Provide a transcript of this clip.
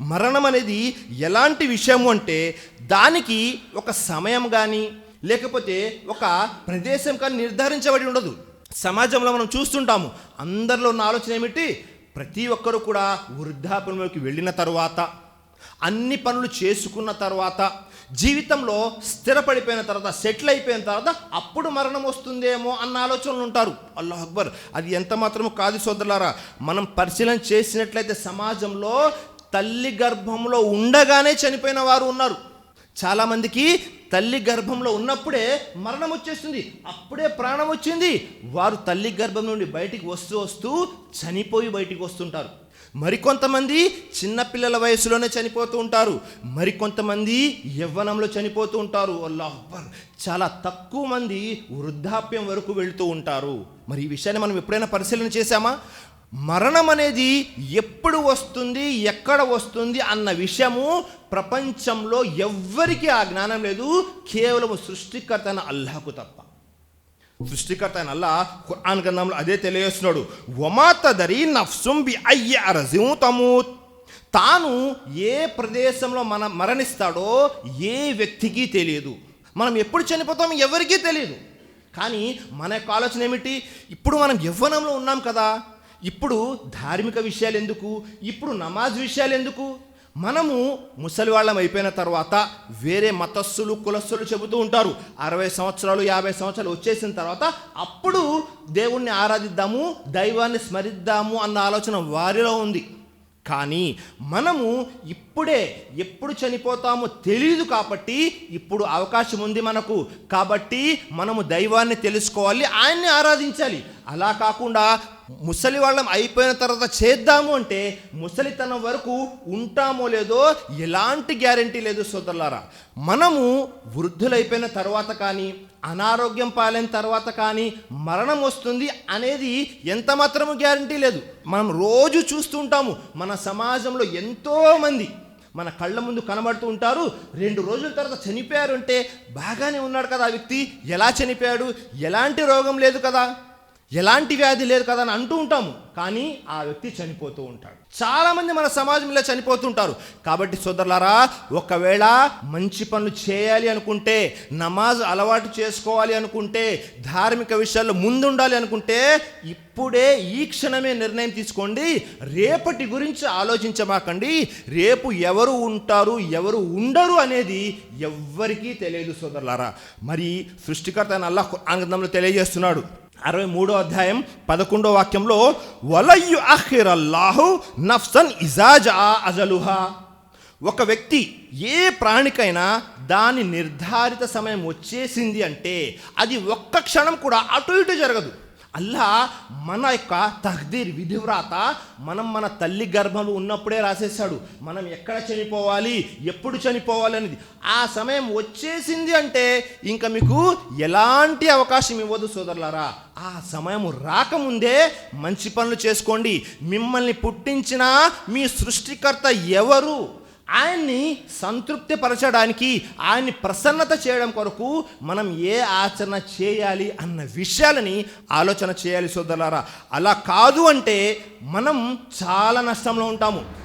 మరణం అనేది ఎలాంటి విషయము అంటే దానికి ఒక సమయం కానీ లేకపోతే ఒక ప్రదేశం కానీ నిర్ధారించబడి ఉండదు. సమాజంలో మనం చూస్తుంటాము అందరిలో ఉన్న ఆలోచన ఏమిటి? ప్రతి ఒక్కరూ కూడా వృద్ధాప్యంలోకి వెళ్ళిన తర్వాత అన్ని పనులు చేసుకున్న తర్వాత జీవితంలో స్థిరపడిపోయిన తర్వాత సెటిల్ అయిపోయిన తర్వాత అప్పుడు మరణం వస్తుందేమో అన్న ఆలోచనలు ఉంటారు. అల్లాహ్ అక్బర్ అది ఎంత మాత్రము కాదు సోదరులారా మనం పరిశీలన చేసినట్లయితే సమాజంలో తల్లి గర్భంలో ఉండగానే చనిపోయిన వారు ఉన్నారు. చాలామందికి తల్లి గర్భంలో ఉన్నప్పుడే మరణం వచ్చేస్తుంది. అప్పుడే ప్రాణం వచ్చింది. వారు తల్లి గర్భం నుండి బయటికి వస్తూ వస్తూ చనిపోయి బయటికి వస్తుంటారు. మరికొంతమంది చిన్నపిల్లల వయసులోనే చనిపోతూ ఉంటారు. మరికొంతమంది యవ్వనంలో చనిపోతూ ఉంటారు. అల్లాహ్ చాలా తక్కువ మంది వృద్ధాప్యం వరకు వెళుతూ ఉంటారు. మరి ఈ విషయాన్ని మనం ఎప్పుడైనా పరిశీలన చేశామా? మరణం అనేది ఎప్పుడు వస్తుంది ఎక్కడ వస్తుంది అన్న విషయము ప్రపంచంలో ఎవ్వరికీ ఆ జ్ఞానం లేదు. కేవలం సృష్టికర్త అయిన అల్లాహకు తప్ప. సృష్టికర్త అయిన అల్లా ఖురాన్ గ్రంథంలో అదే తెలియజేస్తున్నాడు. ఒమాతదరి నఫ్సుం బి అయ్య అరజిం తమూత్. తాను ఏ ప్రదేశంలో మన మరణిస్తాడో ఏ వ్యక్తికి తెలియదు. మనం ఎప్పుడు చనిపోతామో ఎవరికీ తెలియదు. కానీ మన యొక్క ఆలోచన ఏమిటి? ఇప్పుడు మనం యవ్వనంలో ఉన్నాం కదా. ఇప్పుడు ధార్మిక విషయాలు ఎందుకు? ఇప్పుడు నమాజ్ విషయాలు ఎందుకు? మనము ముసలి వాళ్ళం అయిపోయిన తర్వాత వేరే మతస్థులు కులస్సులు చెబుతూ ఉంటారు. అరవై సంవత్సరాలు యాభై సంవత్సరాలు వచ్చేసిన తర్వాత అప్పుడు దేవుణ్ణి ఆరాధిద్దాము దైవాన్ని స్మరిద్దాము అన్న ఆలోచన వారిలో ఉంది. కానీ మనము ఇప్పుడే ఎప్పుడు చనిపోతామో తెలియదు కాబట్టి ఇప్పుడు అవకాశం ఉంది మనకు. కాబట్టి మనము దైవాన్ని తెలుసుకోవాలి ఆయన్ని ఆరాధించాలి. అలా కాకుండా ముసలి వాళ్ళం అయిపోయిన తర్వాత చేద్దాము అంటే ముసలితనం వరకు ఉంటామో లేదో ఎలాంటి గ్యారంటీ లేదు సోదరులారా. మనము వృద్ధులైపోయిన తర్వాత కానీ అనారోగ్యం పాలైన తర్వాత కానీ మరణం వస్తుంది అనేది ఎంత మాత్రము గ్యారంటీ లేదు. మనం రోజు చూస్తుంటాము మన సమాజంలో ఎంతోమంది మన కళ్ళ ముందు కనబడుతూ ఉంటారు. రెండు రోజుల తర్వాత చనిపోయారు అంటే బాగానే ఉన్నాడు కదా ఆ వ్యక్తి. ఎలా చనిపోయాడు? ఎలాంటి రోగం లేదు కదా. ఎలాంటి వ్యాధి లేదు కదా అని అంటూ ఉంటాము. కానీ ఆ వ్యక్తి చనిపోతూ ఉంటాడు. చాలామంది మన సమాజంలో చనిపోతుంటారు కాబట్టి సోదరులారా ఒకవేళ మంచి పనులు చేయాలి అనుకుంటే నమాజ్ అలవాటు చేసుకోవాలి అనుకుంటే ధార్మిక విషయాల్లో ముందుండాలి అనుకుంటే ఇప్పుడే ఈ క్షణమే నిర్ణయం తీసుకోండి. రేపటి గురించి ఆలోచించమాకండి. రేపు ఎవరు ఉంటారు ఎవరు ఉండరు అనేది ఎవ్వరికీ తెలియదు సోదరులారా. మరి సృష్టికర్త అయిన అల్లాహ్ ఆనందంలో తెలియజేస్తున్నాడు. అరవై మూడో అధ్యాయం పదకొండో వాక్యంలో వలయ్యు అఖిర్ అల్లాహు నఫ్సన్ ఇజాజా అజలుహా. ఒక వ్యక్తి ఏ ప్రాణికైనా దాని నిర్ధారిత సమయం వచ్చేసింది అంటే అది ఒక్క క్షణం కూడా అటు ఇటు జరగదు. అల్లా మన యొక్క తహదీర్ విధివ్రాత మనం మన తల్లి గర్భంలో ఉన్నప్పుడే రాసేసాడు మనం ఎక్కడ చనిపోవాలి? ఎప్పుడు చనిపోవాలి అనేది. ఆ సమయం వచ్చేసింది అంటే ఇంకా మీకు ఎలాంటి అవకాశం ఇవ్వదు సోదరులారా. ఆ సమయం రాకముందే మంచి పనులు చేసుకోండి. మిమ్మల్ని పుట్టించిన మీ సృష్టికర్త ఎవరు? ఆయన్ని సంతృప్తి పరచడానికి ఆయన్ని ప్రసన్నత చేయడం కొరకు మనం ఏ ఆచరణ చేయాలి అన్న విషయాలని ఆలోచన చేయాలి సోదరులారా. అలా కాదు అంటే మనం చాలా నష్టంలో ఉంటాము.